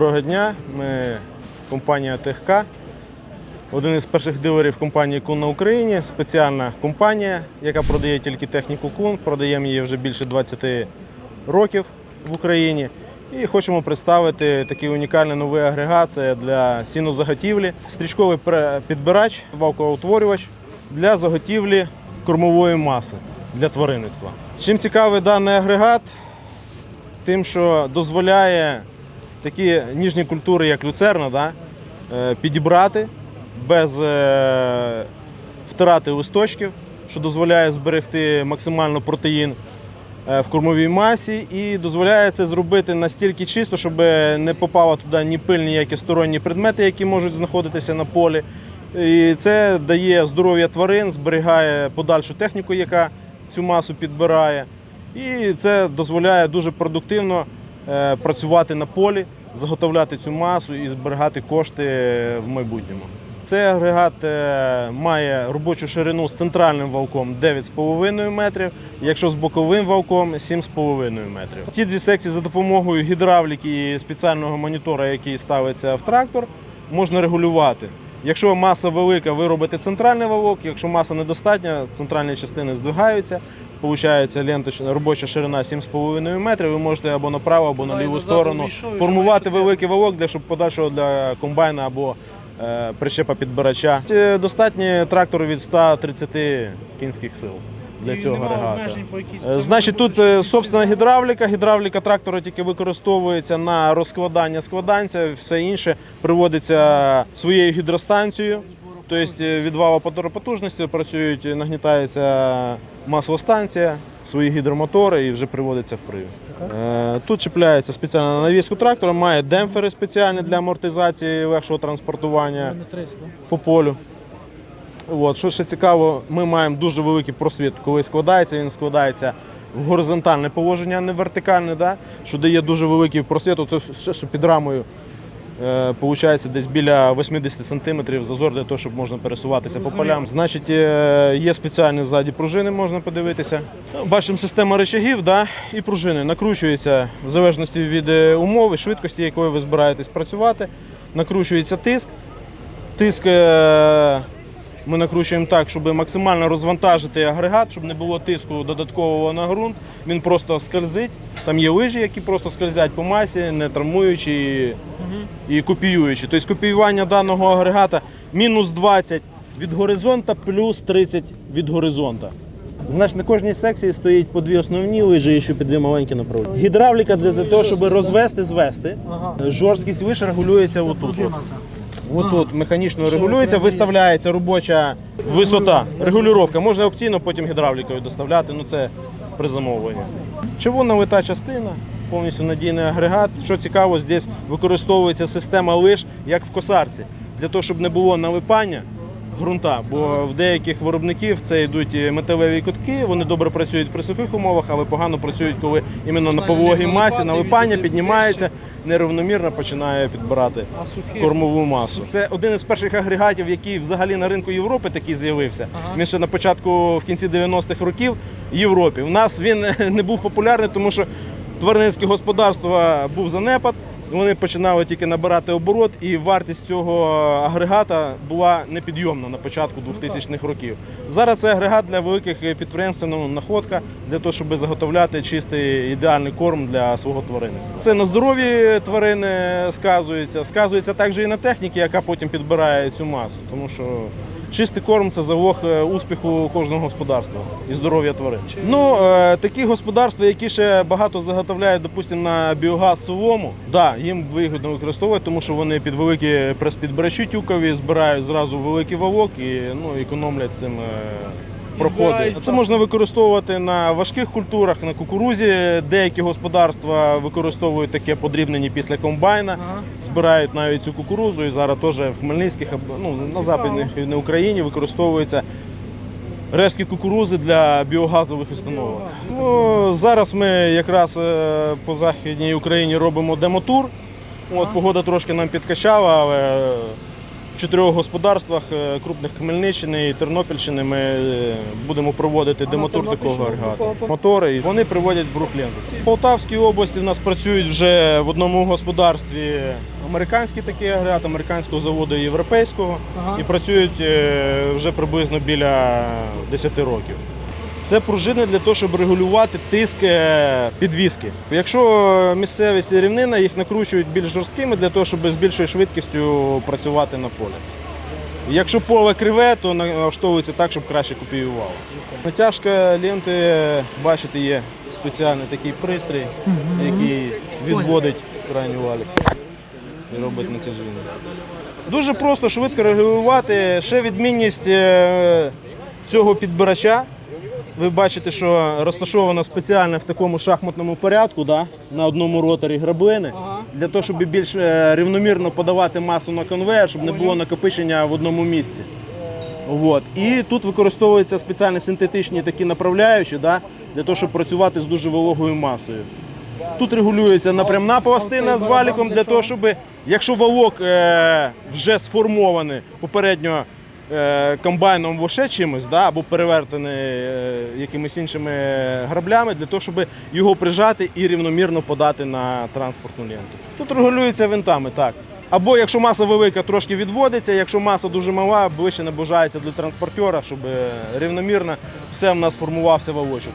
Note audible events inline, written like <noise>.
Доброго дня. Ми компанія ТХК. Один із перших дилерів компанії Кун на Україні. Спеціальна компанія, яка продає тільки техніку Кун. Продаємо її вже більше 20 років в Україні. І хочемо представити такий унікальний новий агрегат це для сінозаготівлі. Стрічковий підбирач, валкоутворювач для заготівлі кормової маси для тваринництва. Чим цікавий даний агрегат? Тим, що дозволяє такі ніжні культури, як люцерна, да, е, підібрати без е, втрати листочків, що дозволяє зберегти максимально протеїн е, в кормовій масі, і дозволяє це зробити настільки чисто, щоб не попало туди ні пиль, ніякі сторонні предмети, які можуть знаходитися на полі. І це дає здоров'я тварин, зберігає подальшу техніку, яка цю масу підбирає. І це дозволяє дуже продуктивно працювати на полі, заготовляти цю масу і зберігати кошти в майбутньому. Цей агрегат е, має робочу ширину з центральним валком 9,5 метрів, якщо з боковим валком 7,5 метрів. Ці дві секції за допомогою гідравліки і спеціального монітора, який ставиться в трактор, можна регулювати. Якщо маса велика, ви робите центральний вавок, якщо маса недостатня, центральні частини здвигаються. Получається ленточна робоча ширина 7,5 метрів. Ви можете або направо, або на ліву сторону формувати великий вавок, для щоб подальшого для комбайна або е, прищепа підбирача. Достатні трактори від 130 кінських сил для І цього нема агрегата. обмежень по якійсь Е, Значить, тут е, собственно гідравліка. Гідравліка трактора тільки використовується на розкладання складанця, все інше приводиться своєю гідростанцією. Тобто е, від вала потужності працюють, е, нагнітається маслостанція, свої гідромотори і вже приводиться в привід. Е, Тут чіпляється спеціально на навіску трактора, має демпфери спеціальні для амортизації легшого транспортування Не трясло. по полю. От, що ще цікаво, ми маємо дуже великий просвіт, коли складається, він складається в горизонтальне положення, а не вертикальне, да? що дає дуже великий просвіт. Це ще що під рамою е, получається десь біля 80 см зазор для того, щоб можна пересуватися по полям. Значить, е, є спеціальні ззаді пружини, можна подивитися. Ну, Бачимо система рычагів да? і пружини накручується в залежності від е, умови, швидкості, якою ви збираєтесь працювати. Накручується тиск. Тиск е, ми накручуємо так, щоб максимально розвантажити агрегат, щоб не було тиску додаткового на ґрунт. Він просто скользить. Там є лижі, які просто скользять по масі, не травмуючи і, і копіюючи. Тобто копіювання даного агрегата мінус 20 від горизонта, плюс 30 від горизонта. Значить, на кожній секції стоїть по дві основні лижі і ще по дві маленькі направлення. Гідравліка це для того, щоб розвести, звести. Жорсткість виш регулюється отут. От. тут. Отут механічно регулюється, виставляється робоча висота, регулювання. Можна опційно потім гідравлікою доставляти, ну це при замовленні. Червона вита частина, повністю надійний агрегат. Що цікаво, здесь використовується система лиш, як в косарці, для того, щоб не було налипання ґрунта. Бо в деяких виробників це йдуть металеві кутки, вони добре працюють при сухих умовах, але погано працюють, коли іменно на пологій масі налипання піднімається, нерівномірно починає підбирати кормову масу. Це один із перших агрегатів, який взагалі на ринку Європи такий з'явився. Він ще на початку, в кінці 90-х років в Європі. У нас він <laughs> не був популярний, тому що тваринницьке господарство був занепад. Вони починали тільки набирати оборот, і вартість цього агрегата була непідйомна на початку 2000-х років. Зараз це агрегат для великих підприємств, це ну, находка для того, щоб заготовляти чистий ідеальний корм для свого тваринництва. Це на здоров'ї тварини сказується, сказується також і на техніці, яка потім підбирає цю масу. Тому що чистий корм це залог е, успіху кожного господарства і здоров'я тварин. Ну, е, такі господарства, які ще багато заготовляють, допустимо, на біогаз солому, да, їм вигідно використовувати, тому що вони під великі прес-підбирачі тюкові збирають зразу великий волок і ну, економлять цим. Проходи. Це можна використовувати на важких культурах, на кукурузі. Деякі господарства використовують таке подрібнені після комбайна, Ага. збирають навіть цю кукурузу. І зараз теж в Хмельницьких, або, ну, на. Западній на Україні використовуються рештки кукурузи для біогазових установок. Ну, зараз ми якраз е, по Західній Україні робимо демотур. От, Погода трошки нам підкачала, але чотирьох господарствах е, крупних Хмельниччини і Тернопільщини ми е, будемо проводити демотур такого агрегату. Мотори вони приводять в рух ленту. В Полтавській області в нас працюють вже в одному господарстві американський такий агрегат, американського заводу і європейського, і працюють е, вже приблизно біля 10 років. Це пружини для того, щоб регулювати тиск е, підвіски. Якщо місцевість і рівнина, їх накручують більш жорсткими для того, щоб з більшою швидкістю працювати на полі. Якщо поле криве, то налаштовується так, щоб краще копіювало. Натяжка ленти, бачите, є спеціальний такий пристрій, який відводить крайній валік і робить натяжіння. Дуже просто швидко регулювати. Ще відмінність е, цього підбирача. Ви бачите, що розташовано спеціально в такому шахматному порядку да, на одному роторі граблини, для того, щоб більш е, рівномірно подавати масу на конвейер, щоб не було накопичення в одному місці. От. І тут використовуються спеціальні синтетичні такі направляючі, да, для того, щоб працювати з дуже вологою масою. Тут регулюється напрямна пластина з валіком для того, щоб якщо валок е, вже сформований попередньо комбайном або ще чимось, да, або перевертений е, якимись іншими граблями, для того, щоб його прижати і рівномірно подати на транспортну ленту. Тут регулюється винтами, так. Або якщо маса велика, трошки відводиться, якщо маса дуже мала, ближче наближається до транспортера, щоб е, рівномірно все в нас формувався валочок.